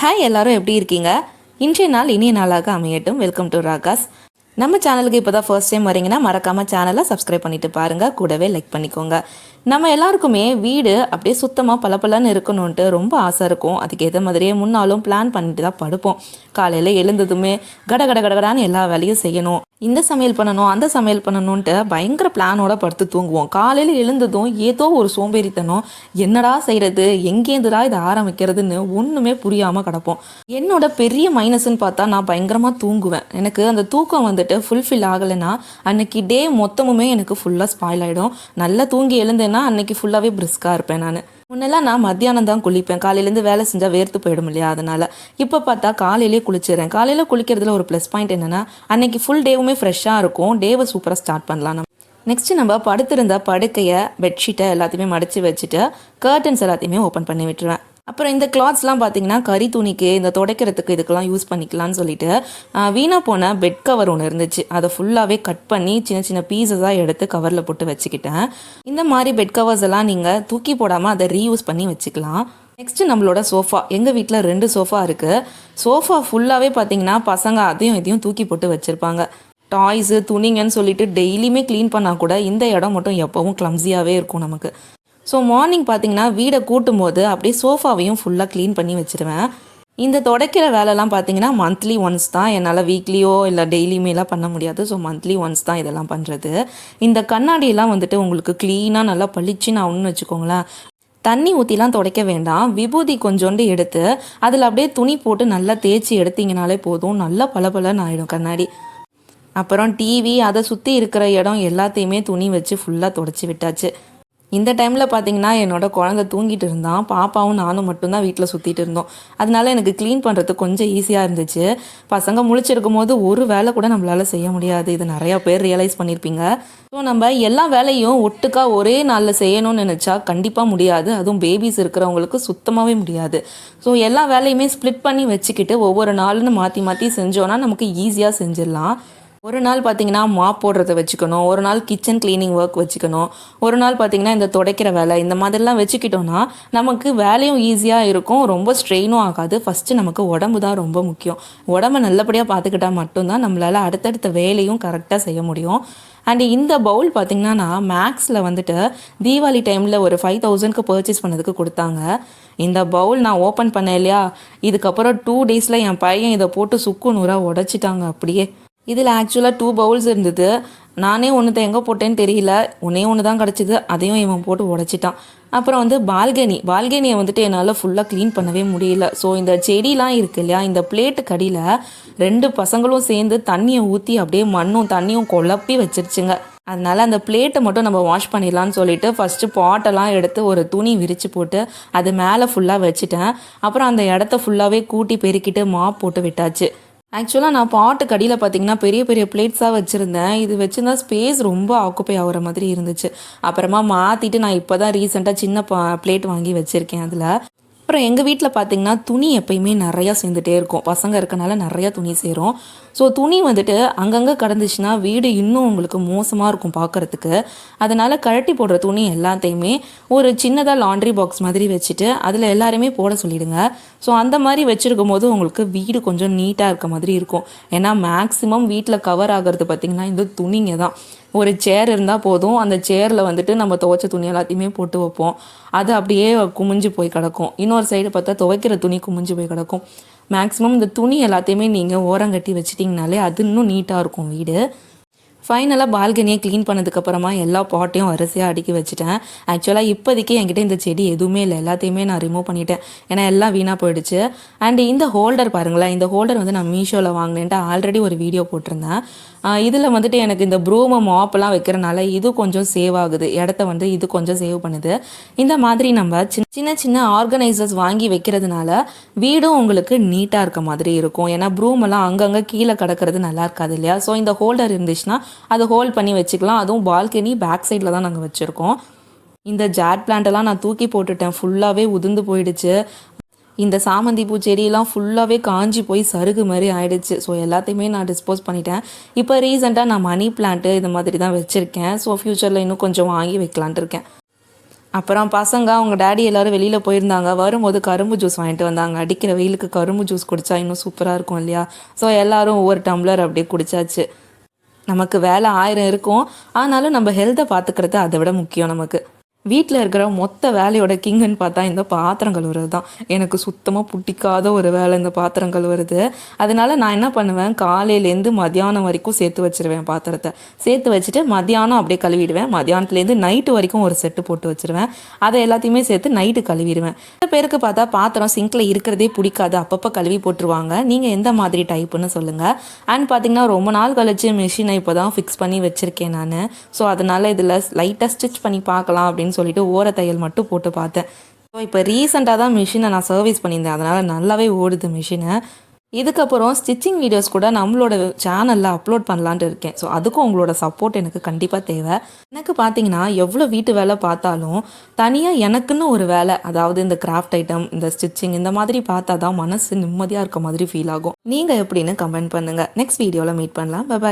Hi எல்லாரும் எப்படி இருக்கீங்க? இன்றைய நாள் இனிய நாளாக அமையட்டும். வெல்கம் டு ராகாஸ் நம்ம சேனலுக்கு இப்போ தான் ஃபர்ஸ்ட் டைம் வரீங்கன்னா மறக்காமல் சேனலை சப்ஸ்கிரைப் பண்ணிட்டு பாருங்கள் கூடவே லைக் பண்ணிக்கோங்க. நம்ம எல்லாருக்குமே வீடு அப்படியே சுத்தமாக பளபளன்னு இருக்கணும்ன்ட்டு ரொம்ப ஆசை இருக்கும். அதுக்கு ஏற்ற மாதிரியே முன்னாலும் பிளான் பண்ணிட்டு தான் படுப்போம். காலையில் எழுந்ததுமே கட கட கடகடான்னு எல்லா வேலையும் செய்யணும். இந்த சமையல் பண்ணணும் அந்த சமையல் பண்ணணுன்ட்டு பயங்கர பிளானோட படுத்து தூங்குவோம். காலையில் எழுந்ததும் ஏதோ ஒரு சோம்பேறித்தனம் என்னடா செய்கிறது எங்கேருந்துடா இதை ஆரம்பிக்கிறதுன்னு ஒன்றுமே புரியாமல் கிடப்போம். என்னோட பெரிய மைனஸ்ன்னு பார்த்தா நான் பயங்கரமாக தூங்குவேன். எனக்கு அந்த தூக்கம் வந்துட்டு ஃபுல்ஃபில் ஆகலைன்னா அன்னைக்கு டே மொத்தமுமே எனக்கு ஃபுல்லாக ஸ்பாயில் ஆகிடும் நல்லா தூங்கி எழுந்தேன்னா அன்னைக்கு ஃபுல்லாகவே பிரிஸ்காக இருப்பேன் நான். முன்னெல்லாம் நான் மத்தியானம் தான் குளிப்பேன். காலையிலேருந்து வேலை செஞ்சால் வேர்த்து போயிடும் இல்லையா அதனால். இப்போ பார்த்தா காலையிலே குளிச்சிடுறேன். காலையில் குளிக்கிறதுல ஒரு ப்ளஸ் பாயிண்ட் என்னென்னா அன்னைக்கு ஃபுல் டேவுமே ஃப்ரெஷ்ஷாக இருக்கும். டேவை சூப்பராக ஸ்டார்ட் பண்ணலாம் நம்ம. நெக்ஸ்ட் நம்ம படுத்திருந்த படுக்கையை பெட்ஷீட்டை எல்லாத்தையுமே மடித்து வச்சுட்டு கர்டன்ஸ் எல்லாத்தையுமே ஓப்பன் பண்ணி விட்டுருவேன். அப்புறம் இந்த கிளாத்ஸ்லாம் பார்த்தீங்கன்னா கறி துணிக்கு இந்த துடைக்கிறதுக்கு இதுக்கெல்லாம் யூஸ் பண்ணிக்கலாம்னு சொல்லிட்டு வீணாக போன பெட் கவர் ஒன்று இருந்துச்சு. அதை ஃபுல்லாகவே கட் பண்ணி சின்ன சின்ன பீஸஸாக எடுத்து கவரில் போட்டு வச்சுக்கிட்டேன். இந்த மாதிரி பெட் கவர்ஸ் எல்லாம் நீங்கள் தூக்கி போடாமல் அதை ரீயூஸ் பண்ணி வச்சுக்கலாம். நெக்ஸ்ட் நம்மளோட சோஃபா எங்கள் வீட்டில் ரெண்டு சோஃபா இருக்குது சோஃபா ஃபுல்லாகவே பார்த்தீங்கன்னா பசங்க அதையும் இதையும் தூக்கி போட்டு வச்சுருப்பாங்க. டாய்ஸு துணிங்கன்னு சொல்லிட்டு டெய்லியுமே க்ளீன் பண்ணால் கூட இந்த இடம் மட்டும் எப்போவும் கிளம்ஸியாகவே இருக்கும் நமக்கு. ஸோ மார்னிங் பார்த்தீங்கன்னா வீடை கூட்டும் போது அப்படியே சோஃபாவையும் ஃபுல்லாக க்ளீன் பண்ணி வச்சுருவேன். இந்த துடைக்கிற வேலைலாம் பார்த்தீங்கன்னா மந்த்லி ஒன்ஸ் தான். என்னால் வீக்லியோ இல்லை டெய்லியுமேலாம் பண்ண முடியாது. ஸோ மந்த்லி ஒன்ஸ் தான் இதெல்லாம் பண்ணுறது இந்த கண்ணாடியெல்லாம் வந்துட்டு உங்களுக்கு க்ளீனாக நல்லா பளிச்சுன்னு ஆகணும்னு வச்சுக்கோங்களேன். தண்ணி ஊற்றிலாம் துடைக்க வேண்டாம். விபூதி கொஞ்சோண்டு எடுத்து அதில் அப்படியே துணி போட்டு நல்லா தேய்ச்சி எடுத்தீங்கனாலே போதும். நல்லா பளபளன்னு ஆகிடும் கண்ணாடி. அப்புறம் டிவி அதை சுற்றி இருக்கிற இடம் எல்லாத்தையுமே துணி வச்சு ஃபுல்லாக தொடச்சி விட்டாச்சு. இந்த டைமில் பார்த்தீங்கன்னா என்னோட குழந்தை தூங்கிட்டு இருந்தான். பாப்பாவும் நானும் மட்டும்தான் வீட்டில் சுற்றிட்டு இருந்தோம். அதனால எனக்கு க்ளீன் பண்ணுறது கொஞ்சம் ஈஸியாக இருந்துச்சு. பசங்க முழிச்சிருக்கும் போது ஒரு வேலை கூட நம்மளால் செய்ய முடியாது. இது நிறையா பேர் ரியலைஸ் பண்ணியிருப்பீங்க ஸோ நம்ம எல்லா வேலையும் ஒட்டுக்கா ஒரே நாளில் செய்யணும்னு நினச்சா கண்டிப்பாக முடியாது. அதுவும் பேபிஸ் இருக்கிறவங்களுக்கு சுத்தமாகவே முடியாது. ஸோ எல்லா வேலையுமே ஸ்ப்ளிட் பண்ணி வச்சுக்கிட்டு ஒவ்வொரு நாளுன்னு மாற்றி மாற்றி செஞ்சோன்னா நமக்கு ஈஸியாக செஞ்சிடலாம். ஒரு நாள் பார்த்தீங்கன்னா மாப் போடுறத வச்சுக்கணும் ஒரு நாள் கிச்சன் க்ளீனிங் ஒர்க் வச்சுக்கணும் ஒரு நாள் பார்த்தீங்கன்னா இந்த துடைக்கிற வேலை இந்த மாதிரிலாம் வச்சுக்கிட்டோன்னா நமக்கு வேலையும் ஈஸியாக இருக்கும் ரொம்ப ஸ்ட்ரெயினும் ஆகாது. ஃபஸ்ட்டு நமக்கு உடம்பு தான் ரொம்ப முக்கியம். உடம்ப நல்லபடியாக பார்த்துக்கிட்டா மட்டும்தான் நம்மளால் அடுத்தடுத்த வேலையும் கரெக்டாக செய்ய முடியும். அண்ட் இந்த பவுல் பார்த்திங்கன்னா நான் மேக்ஸில் வந்துட்டு தீபாவளி டைமில் ஒரு ஃபைவ் தௌசண்ட்க்கு பர்ச்சேஸ் பண்ணதுக்கு கொடுத்தாங்க. இந்த பவுல் நான் ஓப்பன் பண்ணேன் இல்லையா? இதுக்கப்புறம் டூ டேஸில் என் பையன் இதை போட்டு சுக்கு நூறாக உடச்சிட்டாங்க அப்படியே. இதில் ஆக்சுவலாக டூ பவுல்ஸ் இருந்தது. நானே ஒன்றுத்த எங்கே போட்டேன்னு தெரியல. ஒன்றே ஒன்று தான் கிடச்சிது. அதையும் இவன் போட்டு உடச்சிட்டான். அப்புறம் வந்து பால்கனி. பால்கனியை வந்துட்டு என்னால் ஃபுல்லாக க்ளீன் பண்ணவே முடியல. ஸோ இந்த செடிலாம் இருக்கு இல்லையா? இந்த பிளேட்டு கடியில் ரெண்டு பசங்களும் சேர்ந்து தண்ணியை ஊற்றி அப்படியே மண்ணும் தண்ணியும் குழப்பி வச்சிருச்சுங்க. அதனால் அந்த பிளேட்டை மட்டும் நம்ம வாஷ் பண்ணிடலான்னு சொல்லிட்டு ஃபஸ்ட்டு பாட்டெல்லாம் எடுத்து ஒரு துணி விரித்து போட்டு அது மேலே ஃபுல்லாக வச்சுட்டேன். அப்புறம் அந்த இடத்த ஃபுல்லாகவே கூட்டி பெருக்கிட்டு மாப் போட்டு விட்டாச்சு. ஆக்சுவலாக நான் பாட்டு கடியில் பார்த்தீங்கன்னா பெரிய பெரிய பிளேட்ஸாக வச்சுருந்தேன். இது வச்சுருந்தா ஸ்பேஸ் ரொம்ப ஆக்குப்பை ஆகிற மாதிரி இருந்துச்சு. அப்புறமா மாற்றிட்டு நான் இப்போ தான் ரீசெண்டாக சின்ன பா பிளேட் வாங்கி வச்சுருக்கேன் அதில். அப்புறம் எங்கள் வீட்டில் பார்த்தீங்கன்னா துணி எப்பயுமே நிறையா சேர்ந்துட்டே இருக்கும். பசங்க இருக்கனால நிறையா துணி சேரும். ஸோ துணி வந்துட்டு அங்கங்கே கடந்துச்சுன்னா வீடு இன்னும் உங்களுக்கு மோசமாக இருக்கும் பார்க்குறதுக்கு அதனால் கழட்டி போடுற துணி எல்லாத்தையுமே ஒரு சின்னதாக லாண்ட்ரி பாக்ஸ் மாதிரி வச்சுட்டு அதில் எல்லாருமே போட சொல்லிடுங்க. ஸோ அந்த மாதிரி வச்சுருக்கும் போது உங்களுக்கு வீடு கொஞ்சம் நீட்டாக இருக்க மாதிரி இருக்கும். ஏன்னா மேக்ஸிமம் வீட்டில் கவர் ஆகிறது பார்த்திங்கன்னா இந்த துணிங்க தான் ஒரு சேர் இருந்தால் போதும். அந்த சேரில் வந்துட்டு நம்ம துவைச்ச துணி எல்லாத்தையுமே போட்டு வைப்போம். அது அப்படியே குமிஞ்சு போய் கிடக்கும். இன்னொரு சைடு பார்த்தா துவைக்கிற துணி குமிஞ்சு போய் கிடக்கும். மேக்ஸிமம் இந்த துணி எல்லாத்தையுமே நீங்கள் ஓரங்கட்டி வச்சிட்டிங்கனாலே அது இன்னும் நீட்டாக இருக்கும் வீடு. ஃபைனலாக பால்கனியை க்ளீன் பண்ணதுக்கப்புறமா எல்லா பாட்டையும் வரிசையாக அடுக்கி வச்சுட்டேன். ஆக்சுவலாக இப்போதைக்கு என்கிட்ட இந்த செடி எதுவுமே இல்லை. எல்லாத்தையுமே நான் ரிமூவ் பண்ணிட்டேன். ஏன்னா எல்லாம் வீணாக போயிடுச்சு. அண்ட் இந்த ஹோல்டர் பாருங்களேன். இந்த ஹோல்டர் வந்து நான் மீஷோவில் வாங்கினேன்ட்டு ஆல்ரெடி ஒரு வீடியோ போட்டிருந்தேன். இதில் வந்துட்டு எனக்கு இந்த ப்ரூமை மாப்பெல்லாம் வைக்கிறனால இது கொஞ்சம் சேவ் ஆகுது. இடத்த வந்து இது கொஞ்சம் சேவ் பண்ணுது. இந்த மாதிரி நம்ம சின்ன சின்ன சின்ன ஆர்கனைசர்ஸ் வாங்கி வைக்கிறதுனால வீடும் உங்களுக்கு நீட்டாக இருக்க மாதிரி இருக்கும். ஏன்னா ப்ரூமெல்லாம் அங்கங்கே கீழே கிடக்கிறது நல்லா இருக்காது இல்லையா? ஸோ இந்த ஹோல்டர் இருந்துச்சுன்னா அதை ஹோல்ட் பண்ணி வச்சுக்கலாம். அதுவும் பால்கனி பேக் சைடில் தான் நாங்கள் வச்சுருக்கோம். இந்த ஜாட் பிளான்ட்டெல்லாம் நான் தூக்கி போட்டுட்டேன். ஃபுல்லாகவே உதிர்ந்து போயிடுச்சு. இந்த சாமந்தி பூ செடியெல்லாம் ஃபுல்லாகவே காஞ்சி போய் சருகு மாதிரி ஆயிடுச்சு. ஸோ எல்லாத்தையுமே நான் டிஸ்போஸ் பண்ணிட்டேன். இப்போ ரீசெண்டாக நான் மணி பிளான்ட்டு இந்த மாதிரி தான் வச்சுருக்கேன். ஸோ ஃப்யூச்சரில் இன்னும் கொஞ்சம் வாங்கி வைக்கலான்ட்டு இருக்கேன். அப்புறம் பசங்க அவங்க டேடி எல்லாரும் வெளியில் போயிருந்தாங்க. வரும்போது கரும்பு ஜூஸ் வாங்கிட்டு வந்தாங்க. அடிக்கிற வெயிலுக்கு கரும்பு ஜூஸ் குடித்தா இன்னும் சூப்பராக இருக்கும் இல்லையா? ஸோ எல்லாரும் ஒவ்வொரு டம்ளர் அப்படியே குடிச்சாச்சு. நமக்கு வேலை ஆயிரம் இருக்கும். ஆனாலும் நம்ம ஹெல்த்தை பார்த்துக்கிறது அதை விட முக்கியம் நமக்கு. வீட்டில் இருக்கிற மொத்த வேலையோட கிங்குன்னு பார்த்தா இந்த பாத்திரம் கழுவுறது தான் எனக்கு சுத்தமாக பிடிக்காத ஒரு வேலை இந்த பாத்திரம் கழுவுறது அதனால நான் என்ன பண்ணுவேன்? காலையிலேருந்து மத்தியானம் வரைக்கும் சேர்த்து வச்சிருவேன் பாத்திரத்தை. சேர்த்து வச்சுட்டு மதியானம் அப்படியே கழுவிடுவேன். மதியானத்துலேருந்து நைட்டு வரைக்கும் ஒரு செட்டு போட்டு வச்சுருவேன். அதை எல்லாத்தையுமே சேர்த்து நைட்டு கழுவிடுவேன். சில பேருக்கு பார்த்தா பாத்திரம் சிங்கில் இருக்கிறதே பிடிக்காது. அப்பப்போ கழுவி போட்டுருவாங்க. நீங்கள் எந்த மாதிரி டைப்புன்னு சொல்லுங்கள் அண்ட் பார்த்தீங்கன்னா ரொம்ப நாள் கழிச்சு மிஷினை இப்போ தான் ஃபிக்ஸ் பண்ணி வச்சுருக்கேன் நான். ஸோ அதனால் இதில் லைட்டாக ஸ்டிச் பண்ணி பார்க்கலாம் அப்படின்னு சொல்லிட்டு ஓர தையல் மட்டும் போட்டு பார்த்தேன். ஸோ இப்போ ரீசெண்டாக தான் மிஷினை நான் சர்வீஸ் பண்ணியிருந்தேன். அதனால் நல்லாவே ஓடுது மிஷினை இதுக்கப்புறம் ஸ்டிச்சிங் வீடியோஸ் கூட நம்மளோட சேனலில் அப்லோட் பண்ணலான்ட்டு இருக்கேன். ஸோ அதுக்கும் உங்களோட சப்போர்ட் எனக்கு கண்டிப்பாக தேவை. எனக்கு பார்த்தீங்கன்னா எவ்வளோ வீட்டு வேலை பார்த்தாலும் தனியாக எனக்குன்னு ஒரு வேலை அதாவது இந்த கிராஃப்ட் ஐட்டம் இந்த ஸ்டிச்சிங் இந்த மாதிரி பார்த்தா தான் மனசு நிம்மதியாக இருக்க மாதிரி ஃபீல் ஆகும். நீங்கள் எப்படின்னு கமெண்ட் பண்ணுங்கள் நெக்ஸ்ட் வீடியோவில் மீட் பண்ணலாம். பாய்